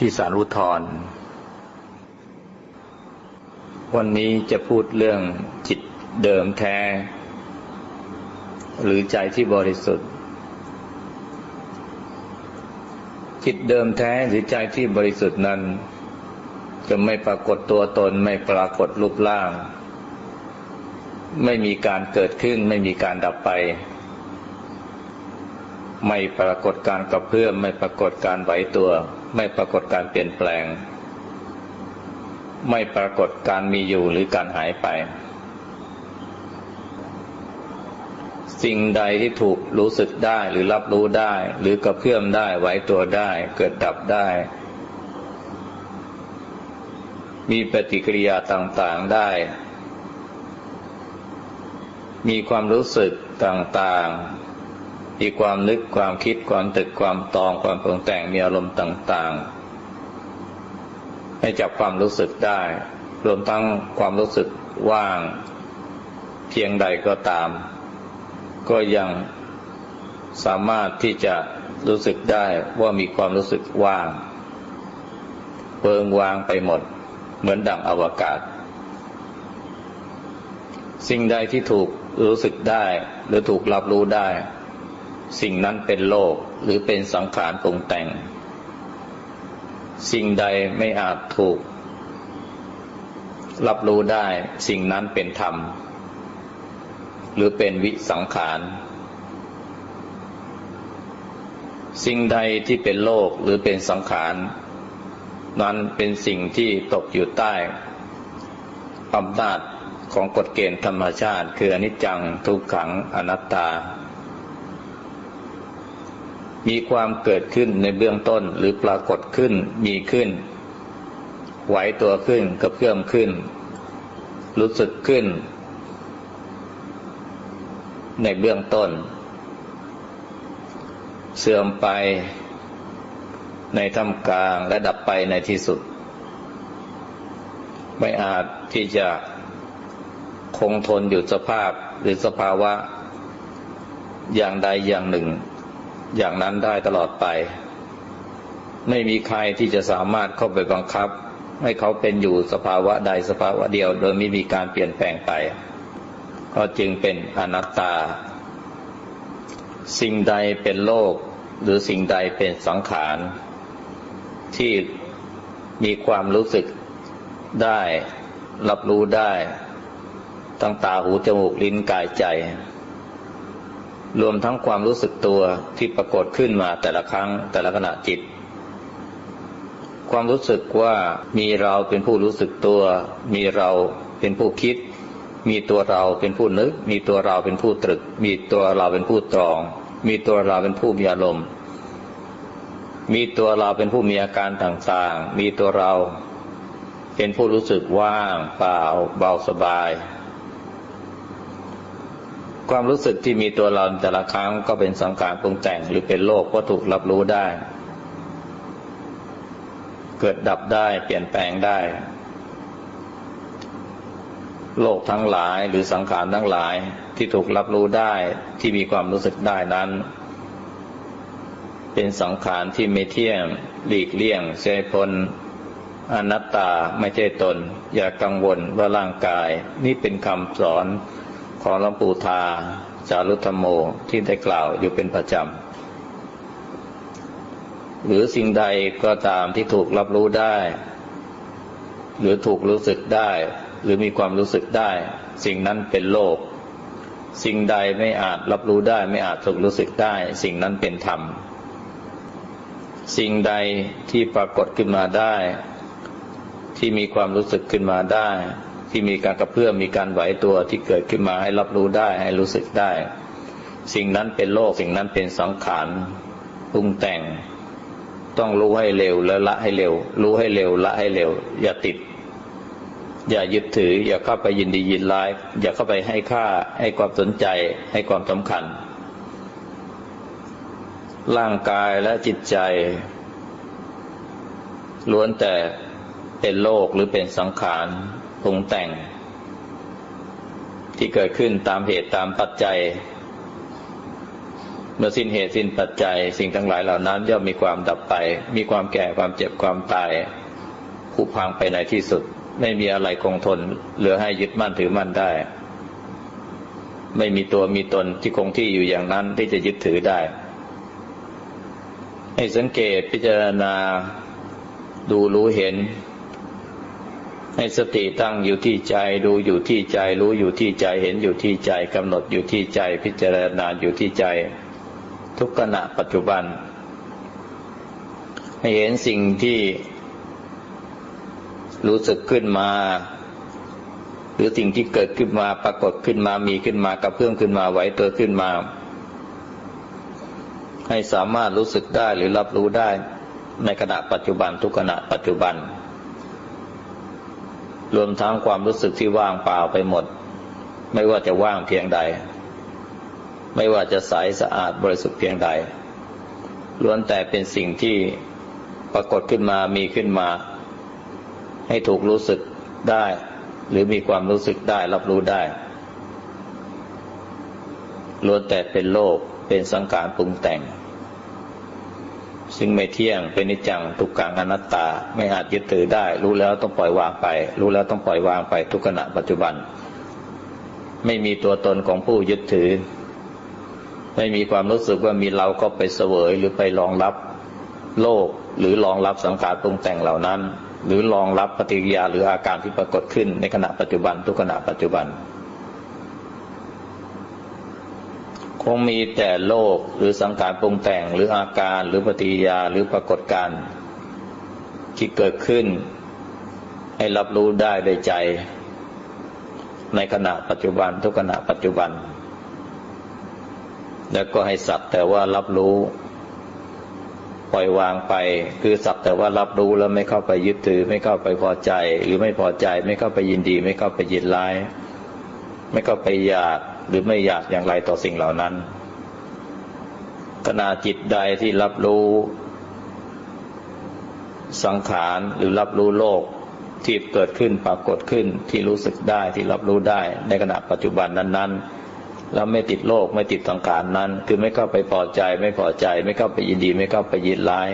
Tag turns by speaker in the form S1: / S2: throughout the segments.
S1: ที่สารุทธรวันนี้จะพูดเรื่องจิตเดิมแท้ หรือใจที่บริสุทธิ์ จิตเดิมแท้หรือใจที่บริสุทธิ์นั้น จะไม่ปรากฏตัวตนไม่ปรากฏรูปร่าง ไม่มีการเกิดขึ้น ไม่มีการดับไป ไม่ปรากฏการกระเพื่อมไม่ปรากฏการไหวตัว ไม่ปรากฏการเปลี่ยนแปลง ไม่ปรากฏการมีอยู่หรือการหายไป สิ่งใดที่ถูกรู้สึกได้หรือรับรู้ได้ หรือกระเพื่อมได้ไหวตัวได้ เกิดดับได้ มีปฏิกิริยาต่างๆได้ มีความรู้สึกต่างๆ มีความนึกความคิดความตึกความตองความปรุงแต่งมีอารมณ์ต่าง ๆ ให้จับความรู้สึกได้ รวมทั้งความรู้สึกว่าง เพียงใดก็ตาม ก็ยังสามารถที่จะรู้สึกได้ว่ามีความรู้สึกว่างเปิงวางไปหมด เหมือนดังอวกาศ สิ่งใดที่ถูกรู้สึกได้ หรือถูกรับรู้ได้ สิ่งนั้นเป็นโลกหรือเป็นสังขารปรุงแต่ง สิ่งใดไม่อาจถูก รับรู้ได้สิ่งนั้นเป็นธรรม หรือเป็นวิสังขาร สิ่งใดที่เป็นโลกหรือเป็นสังขาร นั้นเป็นสิ่งที่ตกอยู่ใต้อำนาจของกฎเกณฑ์ธรรมชาติ คืออนิจจังทุกขังอนัตตา มีความเกิดขึ้นในเบื้องต้นหรือปรากฏขึ้นมีขึ้น ไหวตัวขึ้นกระเพื่อมขึ้น รู้สึกขึ้น ในเบื้องต้น เสื่อมไปในท่ามกลางและดับไปในที่สุด ไม่อาจที่จะคงทนอยู่สภาพหรือสภาวะ อย่างใดอย่างหนึ่ง อย่างนั้นได้ตลอดไป ไม่มีใครที่จะสามารถเข้าไปบังคับ ให้เขาเป็นอยู่สภาวะใดสภาวะเดียว โดยไม่มีการเปลี่ยนแปลงไป ก็จึงเป็นอนัตตา สิ่งใดเป็นโลก หรือสิ่งใดเป็นสังขาร ที่มีความรู้สึกได้ รับรู้ได้ ตั้งตาหูจมูกลิ้นกายใจ รวมทั้งความรู้สึกตัวที่ปรากฏขึ้นมาแต่ละครั้งแต่ละขณะจิต ความรู้สึกว่ามีเราเป็นผู้รู้สึกตัว มีเราเป็นผู้คิด มีตัวเราเป็นผู้นึก มีตัวเราเป็นผู้ตรึก มีตัวเราเป็นผู้ตรอง มีตัวเราเป็นผู้มีอารมณ์ มีตัวเราเป็นผู้มีอาการต่างๆ มีตัวเราเป็นผู้รู้สึกว่างเปล่าเบาสบาย ความรู้สึกที่มีตัวเราแต่ละครั้งก็เป็นสังขารปรุงแต่งหรือเป็นโลกก็ถูกรับรู้ได้ เกิดดับได้เปลี่ยนแปลงได้ โลกทั้งหลายหรือสังขารทั้งหลายที่ถูกรับรู้ได้ที่มีความรู้สึกได้นั้น เป็นสังขารที่ไม่เที่ยงหลีกเลี่ยงเสพลอนัตตาไม่ใช่ตน อย่ากังวลว่าร่างกาย นี่เป็นคำสอน ของหลวงปู่ทาจารุธรรมโมที่ได้กล่าวอยู่เป็นประจำ หรือสิ่งใดก็ตามที่ถูกรับรู้ได้ หรือถูกรู้สึกได้ หรือมีความรู้สึกได้ สิ่งนั้นเป็นโลก สิ่งใดไม่อาจรับรู้ได้ ไม่อาจถูกรู้สึกได้ สิ่งนั้นเป็นธรรม สิ่งใดที่ปรากฏขึ้นมาได้ ที่มีความรู้สึกขึ้นมาได้ ที่มีการกระเพื่อมมีการไหวตัวที่เกิดขึ้นมาให้รับรู้ได้ให้รู้สึกได้ สิ่งนั้นเป็นโลกสิ่งนั้นเป็นสังขารปรุงแต่ง ต้องรู้ให้เร็วแล้วละให้เร็ว รู้ให้เร็วละให้เร็ว อย่าติด อย่ายึดถือ อย่าเข้าไปยินดียินร้าย อย่าเข้าไปให้ค่าให้ความสนใจให้ความสำคัญ ร่างกายและจิตใจ ล้วนแต่เป็นโลกหรือเป็นสังขาร รุงแต่ง ที่เกิดขึ้นตามเหตุตามปัจจัย เมื่อสิ้นเหตุสิ้นปัจจัย สิ่งทั้งหลายเหล่านั้นย่อมมีความดับไป มีความแก่ความเจ็บความตายผุพังไปในที่สุด ไม่มีอะไรคงทน เหลือให้ยึดมั่นถือมั่นได้ ไม่มีตัวมีตนที่คงที่อยู่อย่างนั้นที่จะยึดถือได้ให้สังเกตพิจารณาดูรู้เห็น ให้สติตั้งอยู่ที่ใจดูอยู่ที่ใจ รู้อยู่ที่ใจเห็นอยู่ที่ใจกำหนดอยู่ที่ใจพิจารณาอยู่ที่ใจ ทุกขณะปัจจุบัน ให้เห็นสิ่งที่รู้สึกขึ้นมา หรือสิ่งที่เกิดขึ้นมาปรากฏขึ้นมามีขึ้นมากระเพื่อมขึ้นมาไหวตัวขึ้นมา ให้สามารถรู้สึกได้หรือรับรู้ได้ในขณะปัจจุบันทุกขณะปัจจุบัน รวมทั้งความรู้สึกที่ว่างเปล่าไปหมด ไม่ว่าจะว่างเพียงใด ไม่ว่าจะใสสะอาดบริสุทธิ์เพียงใดล้วนแต่เป็นสิ่งที่ปรากฏขึ้นมามีขึ้นมา ให้ถูกรู้สึกได้ หรือมีความรู้สึกได้รับรู้ได้ล้วนแต่เป็นโลกเป็นสังขารปรุงแต่ง ซึ่งไม่เที่ยงเป็นนิจจังทุกขังอนัตตา ไม่อาจยึดถือได้ รู้แล้วต้องปล่อยวางไป รู้แล้วต้องปล่อยวางไปทุกขณะปัจจุบัน ไม่มีตัวตนของผู้ยึดถือ ไม่มีความรู้สึกว่ามีเราก็ไปเสวยหรือไปรองรับโลกหรือรองรับสังขารปรุงแต่งเหล่านั้น หรือรองรับปฏิกิริยาหรืออาการที่ปรากฏขึ้นในขณะปัจจุบันทุกขณะปัจจุบัน คงมีแต่โลกหรือสังขารปรุงแต่งหรืออาการหรือปฏิยาหรือปรากฏการที่เกิดขึ้น ให้รับรู้ได้โดยใจ ในขณะปัจจุบันทุกขณะปัจจุบัน แล้วก็ให้สัตว์แต่ว่ารับรู้ ปล่อยวางไป คือสักแต่ว่ารับรู้แล้วไม่เข้าไปยึดถือ ไม่เข้าไปพอใจ หรือไม่พอใจ ไม่เข้าไปยินดี ไม่เข้าไปยินร้าย ไม่เข้าไปอยาก หรือไม่อยากอย่างไรต่อสิ่งเหล่านั้น ขณะจิตใดที่รับรู้ สังขารหรือรับรู้โลกที่เกิดขึ้นปรากฏขึ้นที่รู้สึกได้ที่รับรู้ได้ ในขณะปัจจุบันนั้น ๆ แล้วไม่ติดโลกไม่ติดสังขารนั้น คือไม่เข้าไปพอใจ ไม่พอใจ ไม่เข้าไปยินดี ไม่เข้าไปยินร้าย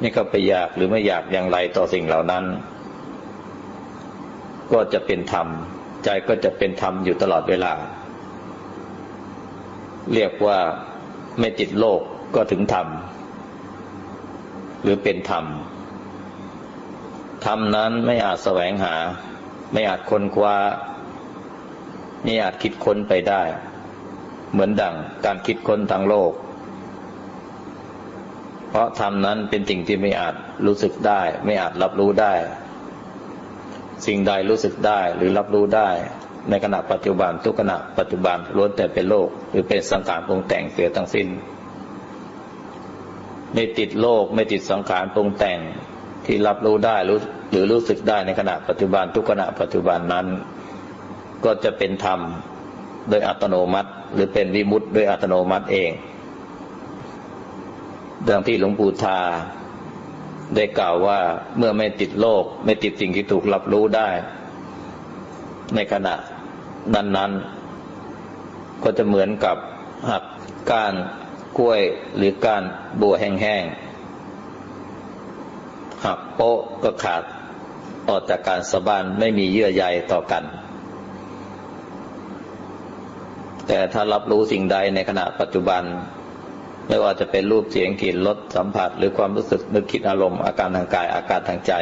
S1: ไม่เข้าไปอยากหรือไม่อยากอย่างไรต่อสิ่งเหล่านั้น ก็จะเป็นธรรม ใจก็จะเป็นธรรมอยู่ตลอดเวลา เรียกว่าไม่ติดโลกก็ถึงธรรม หรือเป็นธรรม ธรรมนั้นไม่อาจแสวงหา ไม่อาจค้นคว้านี่อาจคิดค้นไปได้ เหมือนดังการคิดค้นทางโลก เพราะธรรมนั้นเป็นสิ่งที่ไม่อาจรู้สึกได้ ไม่อาจรับรู้ได้ สิ่งใดรู้สึกได้หรือรับรู้ได้ในขณะปัจจุบันทุกขณะปัจจุบันล้วนแต่เป็นโลก หรือเป็นสังขารปรุงแต่งเสียทั้งสิ้น ไม่ติดโลกไม่ติดสังขารปรุงแต่งที่รับรู้ได้รู้หรือรู้สึกได้ในขณะปัจจุบันทุกขณะปัจจุบันนั้น ก็จะเป็นธรรมโดยอัตโนมัติ หรือเป็นวิมุตต์โดยอัตโนมัติเอง ดังที่หลวงปู่ทา ได้กล่าวว่าเมื่อไม่ติดโลก ไม่ติดสิ่งที่ถูกรับรู้ได้ ในขณะนั้น ๆ ก็จะเหมือนกับหักก้านกล้วยหรือก้านบัวแห้งๆหักโป๊ะก็ขาดออกจากการสะบานไม่มีเยื่อใยต่อกัน แต่ถ้ารับรู้สิ่งใดในขณะปัจจุบัน ไม่ว่าจะเป็นรูปเสียงกลิ่นรสสัมผัส หรือความรู้สึกนึกคิดอารมณ์อาการทางกายอาการทางใจ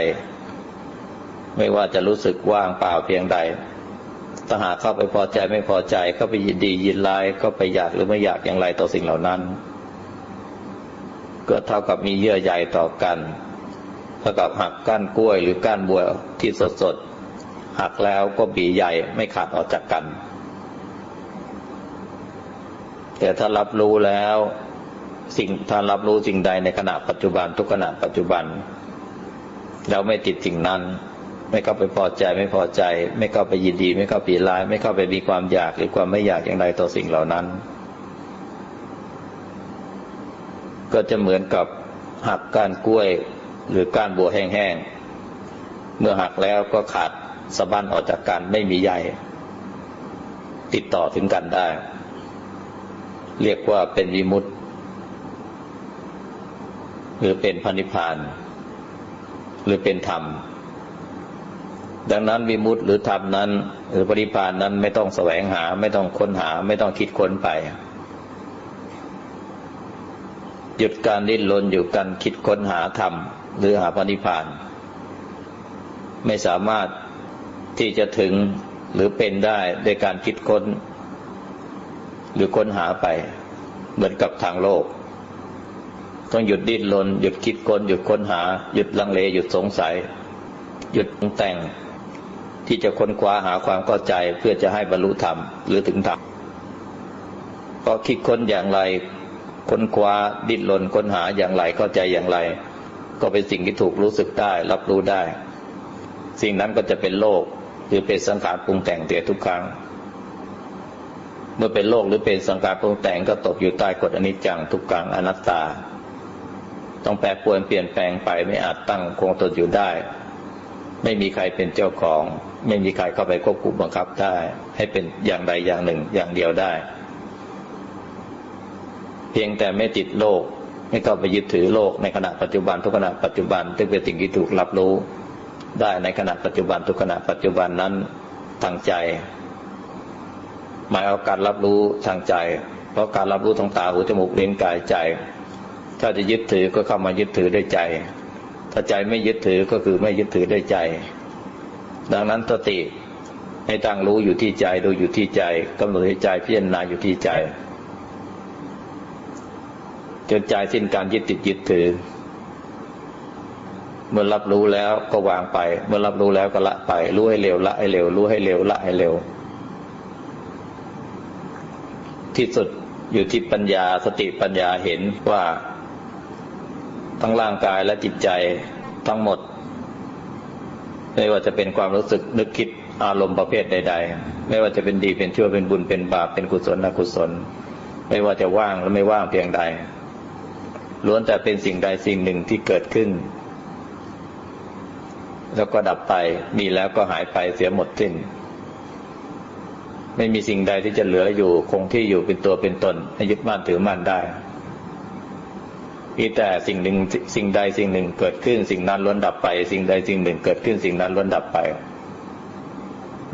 S1: ไม่ว่าจะรู้สึกว่างเปล่าเพียงใดถ้าหากเข้าไปพอใจไม่พอใจเข้าไปยินดียินร้ายเข้าไปอยากหรือไม่อยากอย่างไรต่อสิ่งเหล่านั้น ก็เท่ากับมีเยื่อใยต่อกันเท่ากับหักก้านกล้วยหรือก้านบัวที่สดสดหักแล้วก็บีใหญ่ไม่ขาดออกจากกัน แต่ถ้ารับรู้แล้ว สิ่งถ้ารับรู้สิ่งใดในขณะปัจจุบัน ทุกขณะปัจจุบันแล้วไม่ติดสิ่งนั้น ไม่เข้าไปพอใจไม่พอใจ ไม่เข้าไปยินดี ไม่เข้าไปร้าย ไม่เข้าไปมีความอยากหรือความไม่อยากอย่างไรต่อสิ่งเหล่านั้น ก็จะเหมือนกับหักก้านกล้วยหรือก้านบัวแห้งๆเมื่อหักแล้วก็ขาดสะบั้นออกจากกันไม่มีใยติดต่อถึงกันได้ เรียกว่าเป็นวิมุตติ หรือเป็นพันิพพาน หรือเป็นธรรม ดังนั้นวิมุตติหรือธรรมนั้น หรือปริพานนั้นไม่ต้องแสวงหา ไม่ต้องค้นหา ไม่ต้องคิดค้นไป หยุดการดิ้นรนอยู่การคิดค้นหาธรรม หรือหาปณิพาน ไม่สามารถที่จะถึงหรือเป็นได้ด้วยการคิดค้น หรือค้นหาไป เหมือนกับทางโลก ต้องหยุดดิ้นรนหยุดคิดค้นหยุดค้นหา หยุดลังเลหยุดสงสัย หยุดปรุงแต่ง ที่จะค้นคว้าหาความเข้าใจเพื่อจะให้บรรลุธรรมหรือถึงธรรมเพราะคิดค้นอย่างไร ค้นคว้าดิ้นรนค้นหาอย่างไรเข้าใจอย่างไร ก็เป็นสิ่งที่ถูกรู้สึกได้ รับรู้ได้ สิ่งนั้นก็จะเป็นโลกหรือเป็นสังขารปรุงแต่งเตียทุกครั้ง เมื่อเป็นโลกหรือเป็นสังขารปรุงแต่งก็ตกอยู่ใต้กฎอนิจจังทุกขังอนัตตา ต้องแปรปรวนเปลี่ยนแปลงไปไม่อาจตั้งคงตนอยู่ได้ ไม่มีใครเป็นเจ้าของ ไม่มีใครเข้าไปควบคุมบังคับได้ ให้เป็นอย่างใดอย่างหนึ่งอย่างเดียวได้ เพียงแต่ไม่ติดโลก ไม่เข้าไปยึดถือโลกในขณะปัจจุบันทุกขณะปัจจุบันซึ่งเป็นสิ่งที่ถูกรับรู้ ได้ในขณะปัจจุบันทุกขณะปัจจุบันนั้นทางใจ หมายเอาการรับรู้ทางใจ เพราะการรับรู้ทางตาหูจมูกลิ้นกายใจ ถ้าจะยึดถือก็เข้ามายึดถือด้วยใจ ถ้าใจไม่ยึดถือก็คือไม่ยึดถือด้วยใจ ดังนั้นสติให้ตั้งรู้อยู่ที่ใจดูอยู่ที่ใจกำหนดให้ใจพิจารณาอยู่ที่ใจจนใจสิ้นการยึดติดยึดถือ เมื่อรับรู้แล้วก็วางไป เมื่อรับรู้แล้วก็ละไปรู้ให้เร็วละให้เร็วรู้ให้เร็วละให้เร็ว ที่สุดอยู่ที่ปัญญาสติปัญญาเห็นว่า ทั้งร่างกายและจิตใจทั้งหมด ไม่ว่าจะเป็นความรู้สึกนึกคิดอารมณ์ประเภทใด ๆ ไม่ว่าจะเป็นดีเป็นชั่วเป็นบุญเป็นบาปเป็นกุศลอกุศล ไม่ว่าจะว่างหรือไม่ว่างเพียงใด ล้วนแต่เป็นสิ่งใดสิ่งหนึ่งที่เกิดขึ้น แล้วก็ดับไปมีแล้วก็หายไปเสียหมดสิ้น ไม่มีสิ่งใดที่จะเหลืออยู่คงที่อยู่เป็นตัวเป็นตนให้ยึดมั่นถือมั่นได้ มีแต่สิ่งหนึ่งสิ่งใดสิ่งหนึ่งเกิดขึ้น สิ่งนั้นล้วนดับไป สิ่งใดสิ่งหนึ่งเกิดขึ้น สิ่งนั้นล้วนดับไป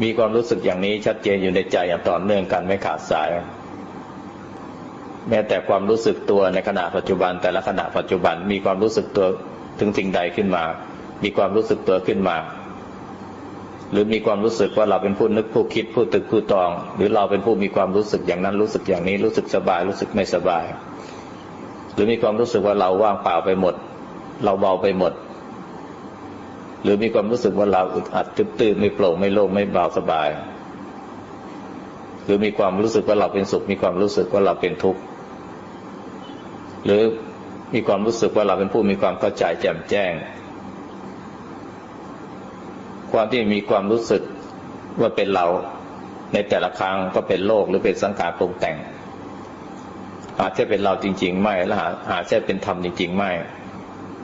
S1: มีความรู้สึกอย่างนี้ชัดเจนอยู่ในใจอย่างต่อเนื่องกันไม่ขาดสาย แม้แต่ความรู้สึกตัวในขณะปัจจุบัน แต่ละขณะปัจจุบันมีความรู้สึกตัวถึงสิ่งใดขึ้นมา มีความรู้สึกตัวขึ้นมา หรือมีความรู้สึกว่าเราเป็นผู้นึกผู้คิดผู้ตึกผู้ตอง หรือเราเป็นผู้มีความรู้สึกอย่างนั้นรู้สึกอย่างนี้รู้สึกสบายรู้สึกไม่สบาย หรือมีความรู้สึกว่าเราว่างเปล่าไปหมด เราเบาไปหมด หรือมีความรู้สึกว่าเราอึดอัดตึบตื่นไม่โปร่งไม่โล่งไม่เบาสบาย หรือมีความรู้สึกว่าเราเป็นสุข มีความรู้สึกว่าเราเป็นทุกข์หรือมีความรู้สึกว่าเราเป็นผู้มีความเข้าใจแจ่มแจ้ง ความที่มีความรู้สึกว่าเป็นเราในแต่ละครั้งก็เป็นโลกหรือเป็นสังขารปรุงแต่ง อาจจะเป็นเราจริง ๆ ไม่และอาจจะเป็นธรรมจริง ๆ ไม่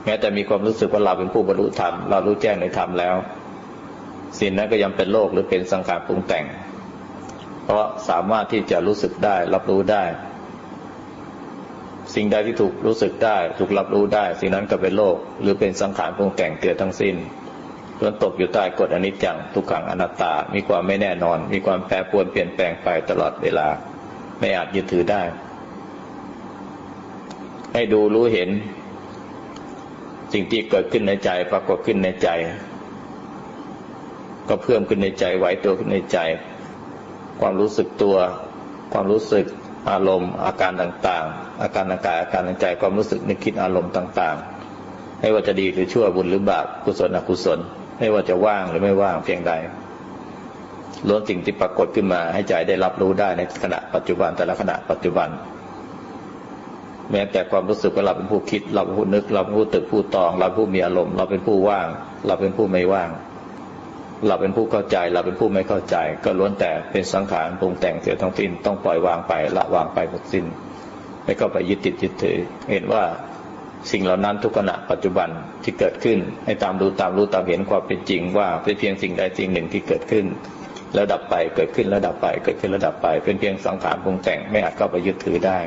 S1: แม้แต่มีความรู้สึกว่าเราเป็นผู้บรรลุธรรมเรารู้แจ้งในธรรมแล้วสิ่งนั้นก็ยังเป็นโลกหรือเป็นสังขารปรุงแต่ง เพราะสามารถที่จะรู้สึกได้รับรู้ได้ สิ่งใดที่ถูกรู้สึกได้ ถูกรับรู้ได้ สิ่งนั้นก็เป็นโลก หรือเป็นสังขารปรุงแต่งเกิดทั้งสิ้นล้วนตกอยู่ใต้กฎอนิจจังทุกขังอนัตตา มีความไม่แน่นอน มีความแปรปรวนเปลี่ยนแปลงไปตลอดเวลา ไม่อาจยึดถือได้ ให้ดูรู้เห็น สิ่งที่เกิดขึ้นในใจปรากฏขึ้นในใจ ก็เพิ่มขึ้นในใจไหวตัวขึ้นในใจ ความรู้สึกตัว ความรู้สึกอารมณ์ อาการต่างๆ อาการทางกายอาการทางใจความรู้สึกนึกคิดอารมณ์ต่างๆไม่ว่าจะดีหรือชั่วบุญหรือบาปกุศลอกุศลไม่ว่าจะว่างหรือไม่ว่างเพียงใดล้วนสิ่งที่ปรากฏขึ้นมาให้ใจได้รับรู้ได้ในขณะปัจจุบันแต่ละขณะปัจจุบัน แม้แต่ความรู้สึกว่าเราเป็นผู้คิด เราเป็นผู้นึก เราเป็นผู้ตึกผู้ตอง เราผู้มีอารมณ์ เราเป็นผู้ว่าง เราเป็นผู้ไม่ว่าง เราเป็นผู้เข้าใจ เราเป็นผู้ไม่เข้าใจ ก็ล้วนแต่เป็นสังขารปรุงแต่งเสียทั้งสิ้นต้องปล่อยวางไปละวางไปหมดสิ้นไม่ก็ไปยึดติดยึดถือ เห็นว่าสิ่งเหล่านั้นทุกขณะปัจจุบันที่เกิดขึ้น ให้ตามดูตามรู้ตามเห็นความเป็นจริง ว่าเป็นเพียงสิ่งใดสิ่งหนึ่งที่เกิดขึ้นแล้วดับไปเกิดขึ้นแล้วดับไปเกิดขึ้นแล้วดับไป เป็นเพียงสังขารปรุงแต่งไม่อาจเข้าไปยึดถือได้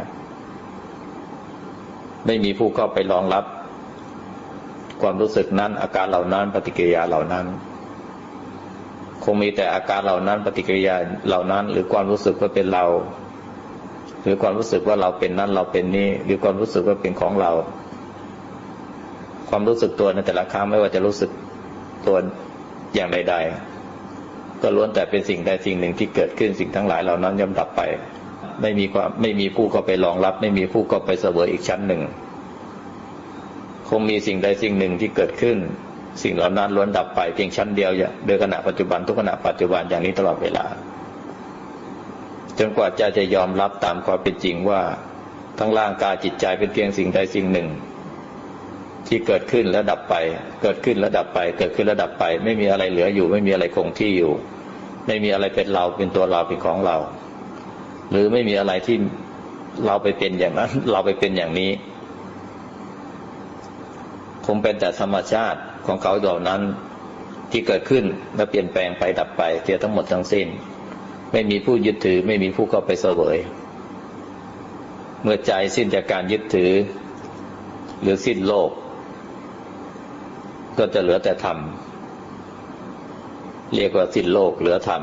S1: ไม่มีผู้เข้าไปรองรับ ความรู้สึกนั้น อาการเหล่านั้น ปฏิกิริยาเหล่านั้น คงมีแต่อาการเหล่านั้น ปฏิกิริยาเหล่านั้น หรือความรู้สึกว่าเป็นเรา หรือความรู้สึกว่าเราเป็นนั้นเราเป็นนี้ หรือความรู้สึกว่าเป็นของเรา ความรู้สึกตัวในแต่ละครั้งไม่ว่าจะรู้สึกตัวอย่างใด ๆ ก็ล้วนแต่เป็นสิ่งใดสิ่งหนึ่งที่เกิดขึ้นสิ่งทั้งหลายเหล่านั้นย่อมดับไป ไม่มีความไม่มีผู้เข้าไปรองรับ ไม่มีผู้เข้าไปเสวยอีกชั้นหนึ่ง คงมีสิ่งใดสิ่งหนึ่งที่เกิดขึ้น สิ่งเหล่านั้นล้วนดับไปเพียงชั้นเดียวอย่างโดยขณะปัจจุบันทุกขณะปัจจุบันอย่างนี้ตลอดเวลา จนกว่าใจจะยอมรับตามความเป็นจริงว่าทั้งร่างกายจิตใจเป็นเพียงสิ่งใดสิ่งหนึ่ง ที่เกิดขึ้นแล้วดับไป เกิดขึ้นแล้วดับไป เกิดขึ้นแล้วดับไป ไม่มีอะไรเหลืออยู่ ไม่มีอะไรคงที่อยู่ ไม่มีอะไรเป็นเราเป็นตัวเราเป็นของเรา หรือไม่มีอะไรที่เราไปเป็นอย่างนั้น เราไปเป็นอย่างนี้ คงเป็นแต่ธรรมชาติของเขาเหล่านั้นที่เกิดขึ้นและเปลี่ยนแปลงไปดับไปเสียทั้งหมดทั้งสิ้น ไม่มีผู้ยึดถือ ไม่มีผู้เข้าไปเสวยเมื่อใจสิ้นจากการยึดถือ หรือสิ้นโลก ก็จะเหลือแต่ธรรมเรียกว่าสิ้นโลกเหลือธรรม